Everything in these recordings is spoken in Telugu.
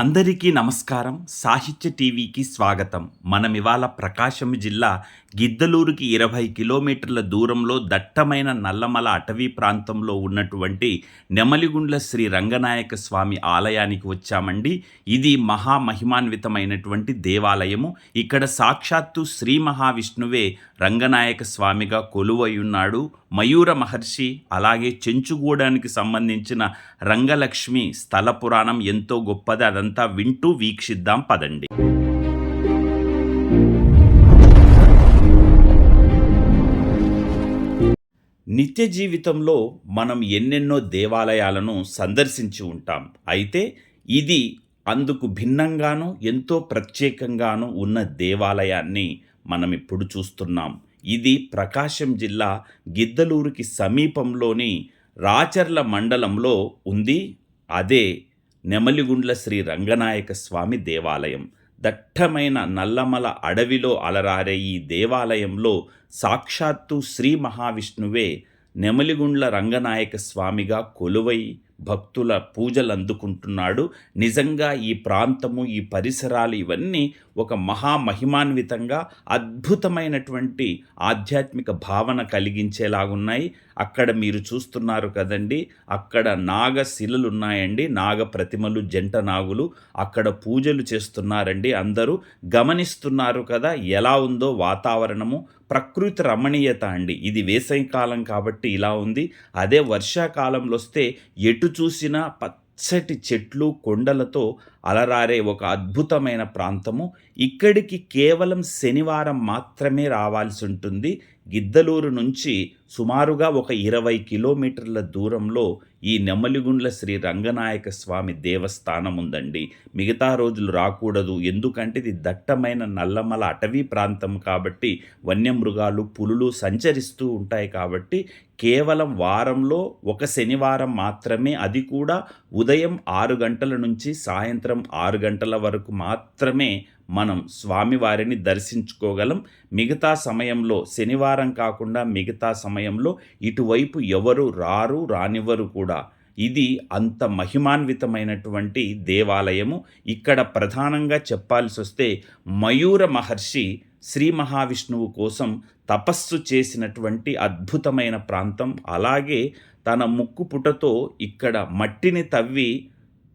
అందరికీ నమస్కారం. సాహిత్య టీవీకి స్వాగతం. మనం ఇవాళ ప్రకాశం జిల్లా గిద్దలూరుకి ఇరవై కిలోమీటర్ల దూరంలో దట్టమైన నల్లమల అటవీ ప్రాంతంలో ఉన్నటువంటి నెమలిగుండ్ల శ్రీ రంగనాయక స్వామి ఆలయానికి వచ్చామండి. ఇది మహామహిమాన్వితమైనటువంటి దేవాలయము. ఇక్కడ సాక్షాత్తు శ్రీ మహావిష్ణువే రంగనాయక స్వామిగా కొలువై ఉన్నాడు మయూర మహర్షి అలాగే చెంచుగూడానికి సంబంధించిన రంగలక్ష్మి స్థల పురాణం ఎంతో గొప్పది. అదంతా వింటూ వీక్షిద్దాం పదండి. నిత్య జీవితంలో మనం ఎన్నెన్నో దేవాలయాలను సందర్శించి ఉంటాం. అయితే ఇది అందుకు భిన్నంగాను ఎంతో ప్రత్యేకంగాను ఉన్న దేవాలయాన్ని మనం ఇప్పుడు చూస్తున్నాం. ఇది ప్రకాశం జిల్లా గిద్దలూరుకి సమీపంలోని రాచర్ల మండలంలో ఉంది. అదే నెమలిగుండ్ల శ్రీ రంగనాయక స్వామి దేవాలయం. దట్టమైన నల్లమల అడవిలో అలరారే ఈ దేవాలయంలో సాక్షాత్తు శ్రీ మహావిష్ణువే నెమలిగుండ్ల రంగనాయక స్వామిగా కొలువై భక్తుల పూజలు అందుకుంటున్నాడు నిజంగా ఈ ప్రాంతము ఈ పరిసరాలు ఇవన్నీ ఒక మహామహిమాన్వితంగా అద్భుతమైనటువంటి ఆధ్యాత్మిక భావన కలిగించేలాగున్నాయి. అక్కడ మీరు చూస్తున్నారు కదండి అక్కడ నాగ శిలలు ఉన్నాయండి నాగ ప్రతిమలు జంట నాగులు అక్కడ పూజలు చేస్తున్నారండి. అందరూ గమనిస్తున్నారు కదా ఎలా ఉందో వాతావరణము ప్రకృతి రమణీయత అండి. ఇది వేసవికాలం కాబట్టి ఇలా ఉంది. అదే వర్షాకాలంలో వస్తే ఎటు చూసినా పచ్చటి చెట్లు కొండలతో అలరారే ఒక అద్భుతమైన ప్రాంతము. ఇక్కడికి కేవలం శనివారం మాత్రమే రావాల్సి ఉంటుంది. గిద్దలూరు నుంచి సుమారుగా ఒక ఇరవై కిలోమీటర్ల దూరంలో ఈ నెమ్మలిగుండ్ల శ్రీ రంగనాయక స్వామి దేవస్థానం ఉందండి. మిగతా రోజులు రాకూడదు. ఎందుకంటే ఇది దట్టమైన నల్లమల అటవీ ప్రాంతం కాబట్టి వన్యమృగాలు పులులు సంచరిస్తూ ఉంటాయి కాబట్టి కేవలం వారంలో ఒక శనివారం మాత్రమే. అది కూడా ఉదయం ఆరు గంటల నుంచి సాయంత్రం ఆరు గంటల వరకు మాత్రమే మనం స్వామివారిని దర్శించుకోగలం. మిగతా సమయంలో శనివారం కాకుండా మిగతా సమయంలో ఇటువైపు ఎవరు రారు రానివ్వరు కూడా. ఇది అంత మహిమాన్వితమైనటువంటి దేవాలయము. ఇక్కడ ప్రధానంగా చెప్పాల్సి వస్తే మయూర మహర్షి శ్రీ మహావిష్ణువు కోసం తపస్సు చేసినటువంటి అద్భుతమైన ప్రాంతం. అలాగే తన ముక్కు పుటతో ఇక్కడ మట్టిని తవ్వి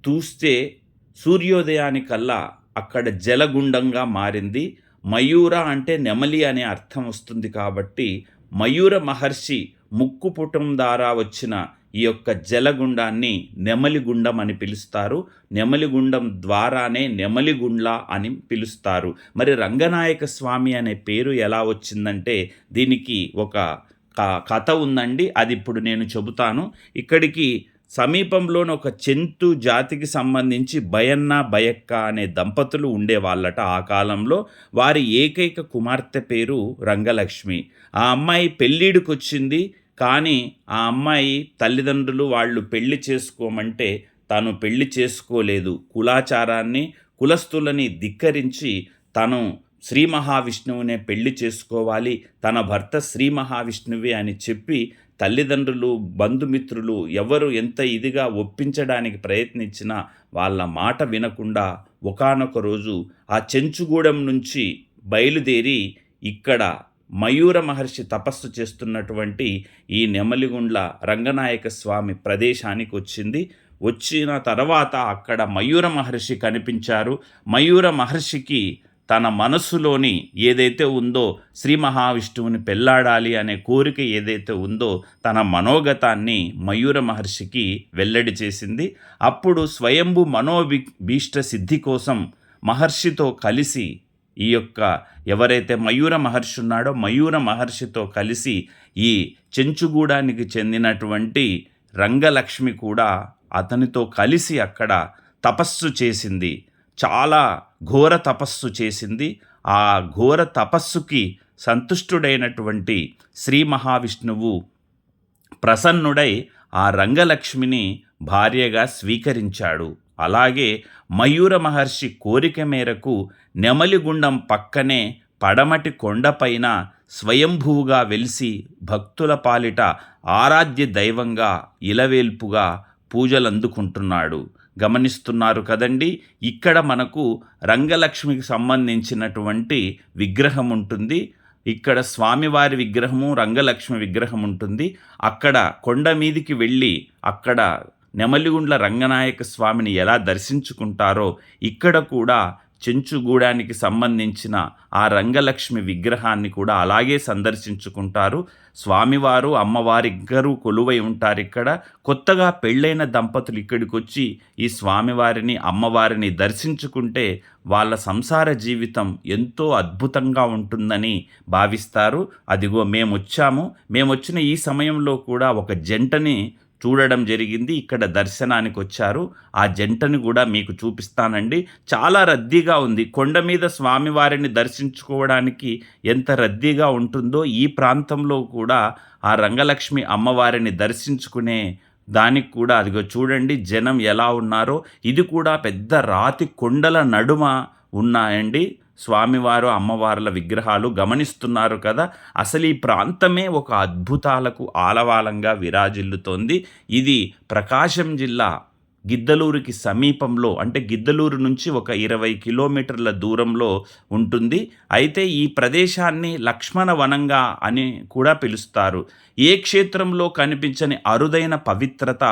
చూస్తే సూర్యోదయానికల్లా అక్కడ జలగుండంగా మారింది. మయూర అంటే నెమలి అనే అర్థం వస్తుంది కాబట్టి మయూర మహర్షి ముక్కుపుటం ద్వారా వచ్చిన ఈ యొక్క జలగుండాన్ని నెమలిగుండం అని పిలుస్తారు. నెమలిగుండం ద్వారానే నెమలిగుండ్ల అని పిలుస్తారు. మరి రంగనాయక స్వామి అనే పేరు ఎలా వచ్చిందంటే దీనికి ఒక కథ ఉందండి. అది ఇప్పుడు నేను చెబుతాను. ఇక్కడికి సమీపంలోని ఒక చెంతు జాతికి సంబంధించి భయన్న భయక్క అనే దంపతులు ఉండేవాళ్ళట ఆ కాలంలో. వారి ఏకైక కుమార్తె పేరు రంగలక్ష్మి. ఆ అమ్మాయి పెళ్ళిడికొచ్చింది కానీ ఆ అమ్మాయి తల్లిదండ్రులు వాళ్ళు పెళ్ళి చేసుకోమంటే తను పెళ్ళి చేసుకోలేదు. కులాచారాన్ని కులస్తులని ధిక్కరించి తను శ్రీ మహావిష్ణువునే పెళ్ళి చేసుకోవాలి తన భర్త శ్రీ మహావిష్ణువే అని చెప్పి తల్లిదండ్రులు బంధుమిత్రులు ఎవరు ఎంత ఇదిగా ఒప్పించడానికి ప్రయత్నించినా వాళ్ళ మాట వినకుండా ఒకనొక రోజు ఆ చెంచుగూడెం నుంచి బయలుదేరి ఇక్కడ మయూర మహర్షి తపస్సు చేస్తున్నటువంటి ఈ నెమలిగుండ్ల రంగనాయక స్వామి ప్రదేశానికి వచ్చింది. వచ్చిన తర్వాత అక్కడ మయూర మహర్షి కనిపించారు. మయూర మహర్షికి తన మనస్సులోని ఏదైతే ఉందో శ్రీ మహావిష్ణువుని పెళ్ళాడాలి అనే కోరిక ఏదైతే ఉందో తన మనోగతాన్ని మయూర మహర్షికి వెల్లడి చేసింది. అప్పుడు స్వయంభు మనోభి భీష్ట సిద్ధి కోసం మహర్షితో కలిసి ఈ యొక్క ఎవరైతే మయూర మహర్షి ఉన్నాడో మయూర మహర్షితో కలిసి ఈ చెంచుగూడానికి చెందినటువంటి రంగలక్ష్మి కూడా అతనితో కలిసి అక్కడ తపస్సు చేసింది. చాలా ఘోర తపస్సు చేసింది. ఆ ఘోర తపస్సుకి సంతుష్టుడైనటువంటి శ్రీ మహావిష్ణువు ప్రసన్నుడై ఆ రంగలక్ష్మిని భార్యగా స్వీకరించాడు. అలాగే మయూర మహర్షి కోరిక మేరకు నెమలిగుండం పక్కనే పడమటి కొండపైన స్వయంభూగా వెలిసి భక్తుల పాలిట ఆరాధ్య దైవంగా ఇలవేల్పుగా పూజలందుకుంటున్నాడు. గమనిస్తున్నారు కదండి. ఇక్కడ మనకు రంగలక్ష్మికి సంబంధించినటువంటి విగ్రహం ఉంటుంది. ఇక్కడ స్వామివారి విగ్రహము రంగలక్ష్మి విగ్రహం ఉంటుంది. అక్కడ కొండ మీదికి వెళ్ళి అక్కడ నెమలిగుండ్ల రంగనాయక స్వామిని ఎలా దర్శించుకుంటారో ఇక్కడ కూడా చెంచుగూడానికి సంబంధించిన ఆ రంగలక్ష్మి విగ్రహాన్ని కూడా అలాగే సందర్శించుకుంటారు. స్వామివారు అమ్మవారి ఇద్దరూ కొలువై ఉంటారు ఇక్కడ. కొత్తగా పెళ్ళైన దంపతులు ఇక్కడికి వచ్చి ఈ స్వామివారిని అమ్మవారిని దర్శించుకుంటే వాళ్ళ సంసార జీవితం ఎంతో అద్భుతంగా ఉంటుందని భావిస్తారు. అదిగో మేము వచ్చాము మేము వచ్చిన ఈ సమయంలో కూడా ఒక జంటని చూడడం జరిగింది. ఇక్కడ దర్శనానికి వచ్చారు ఆ జంటను కూడా మీకు చూపిస్తానండి. చాలా రద్దీగా ఉంది. కొండ మీద స్వామివారిని దర్శించుకోవడానికి ఎంత రద్దీగా ఉంటుందో ఈ ప్రాంతంలో కూడా ఆ రంగలక్ష్మి అమ్మవారిని దర్శించుకునే దానికి కూడా అదిగో చూడండి జనం ఎలా ఉన్నారో. ఇది కూడా పెద్ద రాతి కొండల నడుమ ఉన్నాయండి. స్వామివారు అమ్మవార్ల విగ్రహాలు గమనిస్తున్నారు కదా. అసలు ఈ ప్రాంతమే ఒక అద్భుతాలకు ఆలవాలంగా విరాజిల్లుతోంది. ఇది ప్రకాశం జిల్లా గిద్దలూరుకి సమీపంలో అంటే గిద్దలూరు నుంచి ఒక ఇరవై కిలోమీటర్ల దూరంలో ఉంటుంది. అయితే ఈ ప్రదేశాన్ని లక్ష్మణ వనంగా అని కూడా పిలుస్తారు. ఏ క్షేత్రంలో కనిపించని అరుదైన పవిత్రత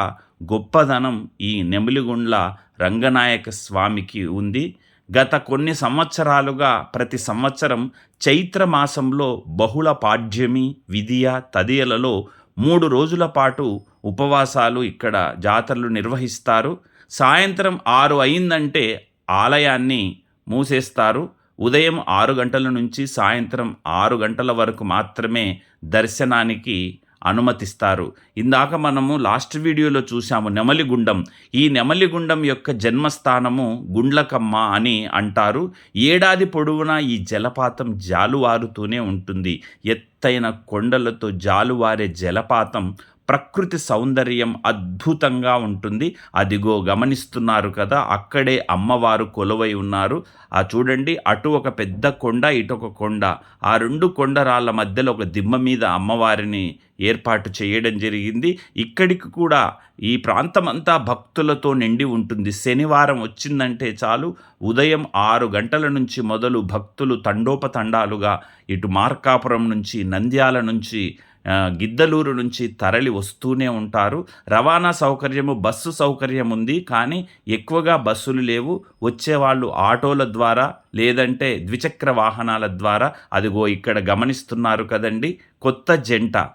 గొప్పదనం ఈ నెమిలిగుండ్ల రంగనాయక స్వామికి ఉంది. గత కొన్ని సంవత్సరాలుగా ప్రతి సంవత్సరం చైత్ర మాసంలో బహుళ పాడ్యమి విధియ తదియలలో మూడు రోజుల పాటు ఉపవాసాలు ఇక్కడ జాతరలు నిర్వహిస్తారు. సాయంత్రం ఆరు అయిందంటే ఆలయాన్ని మూసేస్తారు. ఉదయం ఆరు గంటల నుంచి సాయంత్రం ఆరు గంటల వరకు మాత్రమే దర్శనానికి అనుమతిస్తారు. ఇందాక మనము లాస్ట్ వీడియోలో చూసాము నెమలిగుండం. ఈ నెమలిగుండం యొక్క జన్మస్థానము గుండ్లకమ్మ అని అంటారు. ఏడాది పొడవునా ఈ జలపాతం జాలువారుతూనే ఉంటుంది. ఎత్తైన కొండలతో జాలువారే జలపాతం ప్రకృతి సౌందర్యం అద్భుతంగా ఉంటుంది. అదిగో గమనిస్తున్నారు కదా అక్కడే అమ్మవారు కొలువై ఉన్నారు. ఆ చూడండి అటు ఒక పెద్ద కొండ ఇటు ఒక కొండ. ఆ రెండు కొండరాళ్ళ మధ్యలో ఒక దిమ్మ మీద అమ్మవారిని ఏర్పాటు చేయడం జరిగింది. ఇక్కడికి కూడా ఈ ప్రాంతమంతా భక్తులతో నిండి ఉంటుంది. శనివారం వచ్చిందంటే చాలు ఉదయం ఆరు గంటల నుంచి మొదలు భక్తులు తండోపతండాలుగా ఇటు మార్కాపురం నుంచి నంద్యాల నుంచి గిద్దలూరు నుంచి తరలి వస్తూనే ఉంటారు. రవాణా సౌకర్యము బస్సు సౌకర్యం ఉంది కానీ ఎక్కువగా బస్సులు లేవు. వచ్చేవాళ్ళు ఆటోల ద్వారా లేదంటే ద్విచక్ర వాహనాల ద్వారా. అదిగో ఇక్కడ గమనిస్తున్నారు కదండి. కొత్త జంట.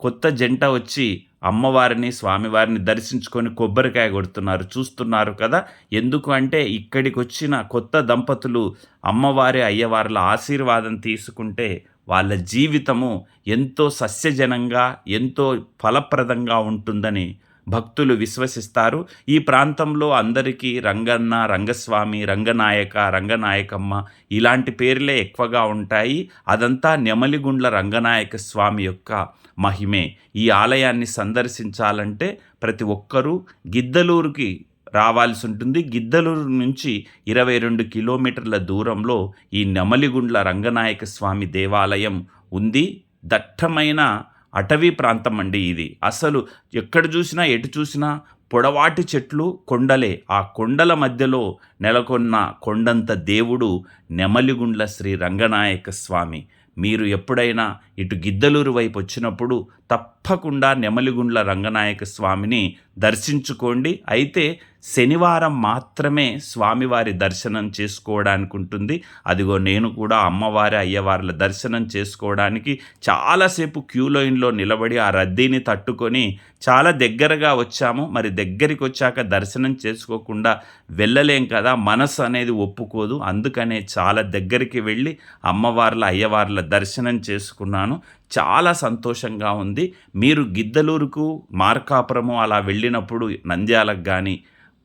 కొత్త జంట వచ్చి అమ్మవారిని స్వామివారిని దర్శించుకొని కొబ్బరికాయ కొడుతున్నారు. చూస్తున్నారు కదా. ఎందుకు అంటే ఇక్కడికి వచ్చిన కొత్త దంపతులు అమ్మవారి అయ్యవార్ల ఆశీర్వాదం తీసుకుంటే వాళ్ళ జీవితము ఎంతో సస్యజనంగా ఎంతో ఫలప్రదంగా ఉంటుందని భక్తులు విశ్వసిస్తారు. ఈ ప్రాంతంలో అందరికీ రంగన్న రంగస్వామి రంగనాయక రంగనాయకమ్మ ఇలాంటి పేర్లే ఎక్కువగా ఉంటాయి. అదంతా నెమలిగుండ్ల రంగనాయక స్వామి యొక్క మహిమే. ఈ ఆలయాన్ని సందర్శించాలంటే ప్రతి ఒక్కరూ గిద్దలూరుకి రావాల్సి ఉంటుంది. గిద్దలూరు నుంచి ఇరవై రెండు కిలోమీటర్ల దూరంలో ఈ నెమలిగుండ్ల రంగనాయక స్వామి దేవాలయం ఉంది. దట్టమైన అటవీ ప్రాంతం అండి ఇది. అసలు ఎక్కడ చూసినా ఎటు చూసినా పొడవాటి చెట్లు కొండలే. ఆ కొండల మధ్యలో నెలకొన్న కొండంత దేవుడు నెమలిగుండ్ల శ్రీ రంగనాయక స్వామి. మీరు ఎప్పుడైనా ఇటు గిద్దలూరు వైపు వచ్చినప్పుడు తప్పకుండా నెమలిగుండ్ల రంగనాయక స్వామిని దర్శించుకోండి. అయితే శనివారం మాత్రమే స్వామివారి దర్శనం చేసుకోవడానికి ఉంటుంది. అదిగో నేను కూడా అమ్మవారి అయ్యవార్ల దర్శనం చేసుకోవడానికి చాలాసేపు క్యూ లైన్లో నిలబడి ఆ రద్దీని తట్టుకొని చాలా దగ్గరగా వచ్చాము. మరి దగ్గరికి వచ్చాక దర్శనం చేసుకోకుండా వెళ్ళలేం కదా మనసు అనేది ఒప్పుకోదు. అందుకనే చాలా దగ్గరికి వెళ్ళి అమ్మవార్ల అయ్యవార్ల దర్శనం చేసుకున్నాను. చాలా సంతోషంగా ఉంది. మీరు గిద్దలూరుకు మార్కాపురము అలా వెళ్ళినప్పుడు నంద్యాలకు కానీ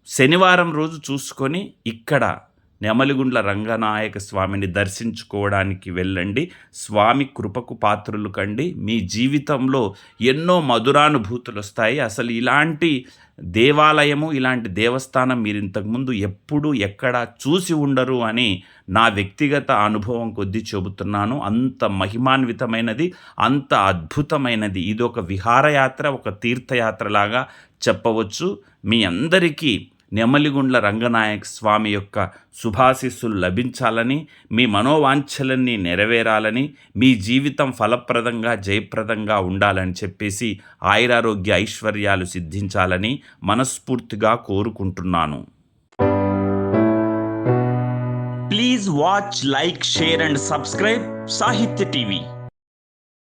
శనివారం రోజు చూసుకొని ఇక్కడ నెమలిగుండ్ల రంగనాయక స్వామిని దర్శించుకోవడానికి వెళ్ళండి. స్వామి కృపకు పాత్రులు కండి. మీ జీవితంలో ఎన్నో మధురానుభూతులు వస్తాయి అసలు ఇలాంటి దేవాలయము ఇలాంటి దేవస్థానం మీరు ఇంతకుముందు ఎప్పుడు ఎక్కడ చూసి ఉండరు అని నా వ్యక్తిగత అనుభవం కొద్దీ చెబుతున్నాను. అంత మహిమాన్వితమైనది అంత అద్భుతమైనది. ఇది ఒక విహారయాత్ర ఒక తీర్థయాత్రలాగా చెప్పవచ్చు. మీ అందరికీ నెమలిగుండ్ల రంగనాయక్ స్వామి యొక్క శుభాశిస్సులు లభించాలని మీ మనోవాంఛలన్నీ నెరవేరాలని మీ జీవితం ఫలప్రదంగా జయప్రదంగా ఉండాలని చెప్పేసి ఆయురారోగ్య ఐశ్వర్యాలు సిద్ధించాలని మనస్ఫూర్తిగా కోరుకుంటున్నాను. Please watch like share and subscribe Sahitya TV